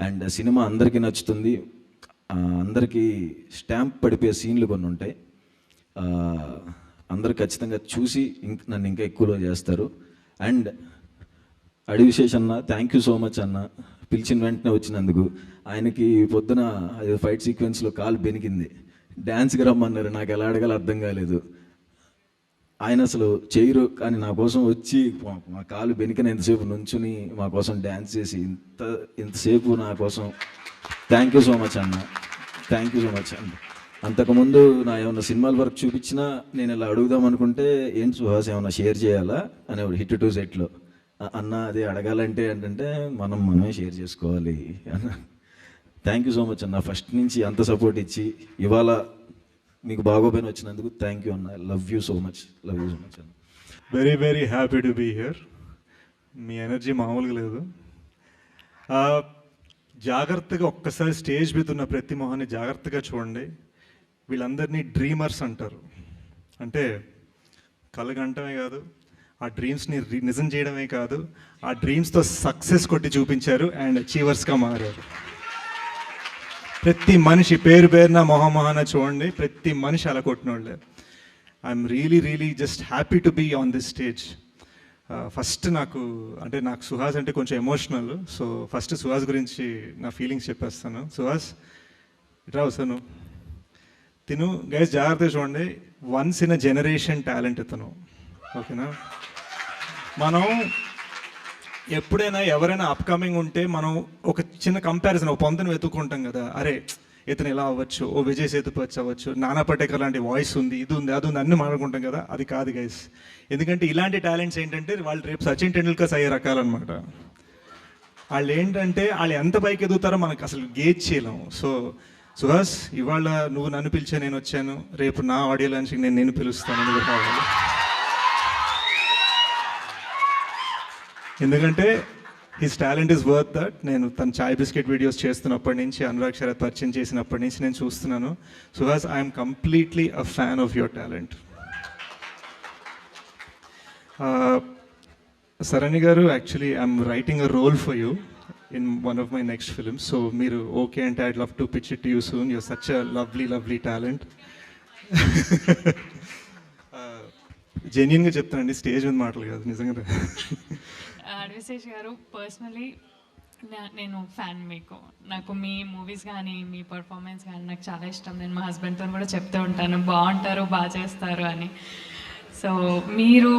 And cinema అందరికీ నచ్చుతుంది. అందరికీ స్టాంప్ పడిపోయే సీన్లు కొన్ని ఉంటాయి. అందరు ఖచ్చితంగా చూసి ఇంక నన్ను ఇంకా ఎక్కువలో చేస్తారు. అండ్ అడివిశేష్ అన్న థ్యాంక్ యూ సో మచ్ అన్న పిలిచిన వెంటనే వచ్చినందుకు ఆయనకి పొద్దున అది ఫైట్ సీక్వెన్స్లో కాలు బెనికింది. డ్యాన్స్కి రమ్మన్నారు నాకు ఎలా అడగాలో అర్థం కాలేదు. ఆయన అసలు చేయరు కానీ నా కోసం వచ్చి మా- మా కాలు బెనికిన ఎంతసేపు నుంచుని మా కోసం డ్యాన్స్ చేసి ఇంత ఇంతసేపు నా కోసం. థ్యాంక్ యూ సో మచ్ అన్న. థ్యాంక్ యూ సో మచ్ అన్న. అంతకుముందు నా ఏమైనా సినిమాల వర్క్ చూపించినా నేను ఇలా అడుగుదాం అనుకుంటే ఏం సుహాస్ ఏమైనా షేర్ చేయాలా? అనేవాడు హిట్ టు సెట్లో. అన్న అది అడగాలంటే ఏంటంటే మనం మనమే షేర్ చేసుకోవాలి అన్న. థ్యాంక్ యూ సో మచ్ అన్న. ఫస్ట్ నుంచి అంత సపోర్ట్ ఇచ్చి ఇవాళ మీకు బాగోపోయిన వచ్చినందుకు థ్యాంక్ యూ అన్న. Love you so much love you so much అన్న. Very very happy to be here me energy మామూలుగా లేదు. జాగ్రత్తగా ఒక్కసారి స్టేజ్ మీద ఉన్న ప్రతి మొహాన్ని జాగ్రత్తగా చూడండి. వీళ్ళందరినీ డ్రీమర్స్ అంటారు. అంటే కలగంటమే కాదు ఆ డ్రీమ్స్ని నిజం చేయడమే కాదు ఆ డ్రీమ్స్తో సక్సెస్ కొట్టి చూపించారు అండ్ అచీవర్స్గా మారారు. ప్రతి మనిషి పేరు పేరున మొహమొహాన చూడండి ప్రతి మనిషి అలా కొట్టిన వాళ్ళే I'm really really just happy to be on this stage first నాకు అంటే నాకు సుహాస్ అంటే కొంచెం ఎమోషనల్ సో ఫస్ట్ సుహాస్ గురించి నా ఫీలింగ్స్ చెప్పేస్తాను. సుహాస్ ఇట్రా వస్తాను తిను. గైస్ జాగ్రత్తగా చూడండి. Once in a generation talent ఇతను. ఓకేనా మనం ఎప్పుడైనా ఎవరైనా అప్కమింగ్ ఉంటే మనం ఒక చిన్న కంపారిజన్ ఒక పొంతను వెతుక్కుంటాం కదా. అరే ఇతను ఇలా అవ్వచ్చు? ఓ విజయ్ సేతుపతి అవ్వచ్చు నానా పటేకర్ లాంటి వాయిస్ ఉంది ఇది ఉంది అది ఉంది అన్ని మాట్లాడుకుంటాం కదా. అది కాదు గైస్ ఎందుకంటే ఇలాంటి టాలెంట్స్ ఏంటంటే వాళ్ళు రేపు సచిన్ టెండూల్కర్స్ అయ్యే రకాలన్నమాట. వాళ్ళు ఏంటంటే వాళ్ళు ఎంత పైకి ఎదుగుతారో మనకు అసలు గేజ్ చేయలేము. సో సుహాస్ ఇవాళ నువ్వు నన్ను పిలిచే నేను వచ్చాను. రేపు నా ఆడియో లాంచ్కి నేను నేను పిలుస్తాను. నువ్వు కావాలి ఎందుకంటే his talent is worth that నేను తన చాయ్ బిస్కెట్ వీడియోస్ చేస్తున్నప్పటి నుంచి అనురాగ్ శరత్ పరిచయం చేసినప్పటి నుంచి నేను చూస్తున్నాను. Suhas I'm completely a fan of your talent Sarani garu actually I'm writing a role for you in one of my next film so మీరు okay అంటే I love to pitch it you soon you're such a lovely lovely talent జెన్యున్గా చెప్తానండి stage మీద మాటలు కాదు నిజంగా అడ్విశేష్ గారు personally నేను ఫ్యాన్ మీకు. నాకు మీ మూవీస్ కానీ మీ పర్ఫార్మెన్స్ కానీ నాకు చాలా ఇష్టం. నేను మా హస్బెండ్తో కూడా చెప్తూ ఉంటాను బాగుంటారు బాగా చేస్తారు అని. సో మీరు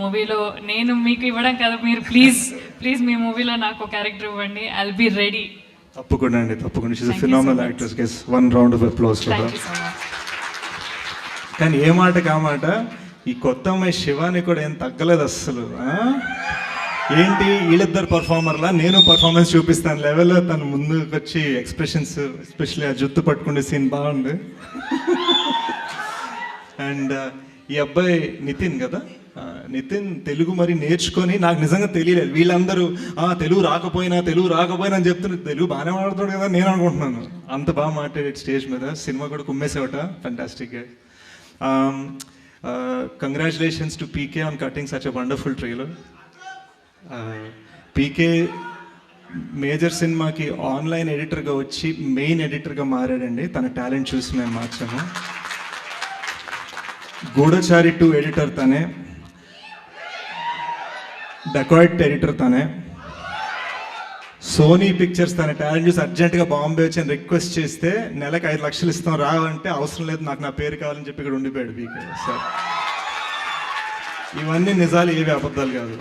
మూవీలో నేను మీకు ఇవ్వడం కదా మీరు ప్లీజ్ ప్లీజ్ మీ మూవీలో నాకు క్యారెక్టర్ ఇవ్వండి. ఐల్ బి రెడీ తప్పకుండా అండి తప్పకుండా. She's phenomenal. Actors guess one round of applause కానీ ఏ మాట కామాట ఈ కొత్త అమ్మాయి శివాని కూడా ఏం తగ్గలేదు అస్సలు ఏంటి వీళ్ళిద్దరు పర్ఫార్మర్లా నేను పర్ఫార్మెన్స్ చూపిస్తాను లెవెల్లో తను ముందుకు వచ్చి ఎక్స్ప్రెషన్స్ ఎస్పెషల్లీ ఆ జుత్తు పట్టుకునే సీన్ బాగుంది. అండ్ ఈ అబ్బాయి నితిన్ కదా? నితిన్ తెలుగు మరి నేర్చుకొని నాకు నిజంగా తెలియలేదు. వీళ్ళందరూ ఆ తెలుగు రాకపోయినా తెలుగు రాకపోయినా అని చెప్తున్నారు తెలుగు బాగానే మాట్లాడుతాడు కదా నేను అనుకుంటున్నాను. అంత బాగా మాట్లాడే స్టేజ్ మీద. సినిమా కూడా కుమ్మేసేవట. Fantastic congratulations to PK on cutting such a wonderful trailer PK Major సినిమాకి ఆన్లైన్ ఎడిటర్గా వచ్చి మెయిన్ ఎడిటర్గా మారాడండి. తన టాలెంట్ చూసి మేము మార్చాము. గూఢచారి టూ ఎడిటర్ తనే. డెకాయిట్ ఎడిటర్ తనే. సోనీ పిక్చర్స్ తన టాలెంట్ చూసి అర్జెంట్గా బాంబే వచ్చి అని రిక్వెస్ట్ చేస్తే నెలకు ఐదు లక్షలు ఇస్తాం రావంటే అవసరం లేదు నాకు నా పేరు కావాలని చెప్పి ఇక్కడ ఉండిపోయాడు బీకే సార్ ఇవన్నీ నిజాలు ఏవి అబద్ధాలు కాదు.